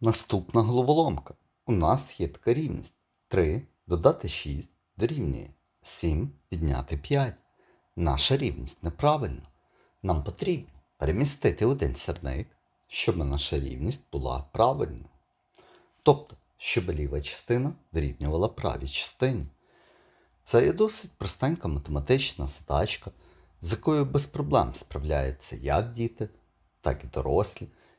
Наступна головоломка. У нас є така рівність. 3 додати 6 дорівнює 7 відняти 5. Наша рівність неправильна. Нам потрібно перемістити один сірник, щоб наша рівність була правильною. Тобто, щоб ліва частина дорівнювала правій частині. Це є досить простенька математична задачка, з якою без проблем справляються як діти, так і дорослі.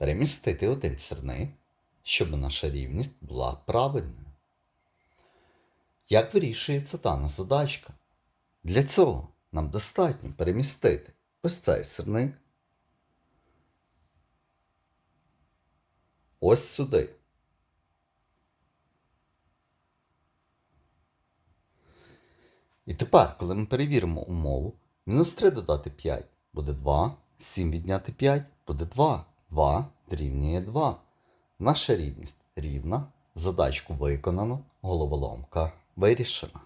перемістити один сірник, щоб наша рівність була правильною. Як вирішується дана задачка? Для цього нам достатньо перемістити ось цей сирник ось сюди. І тепер, коли ми перевіримо умову, мінус 3 додати 5 буде 2, 7 відняти 5 буде 2, 2 дорівнює 2. Наша рівність рівна, задачку виконано, головоломка вирішена.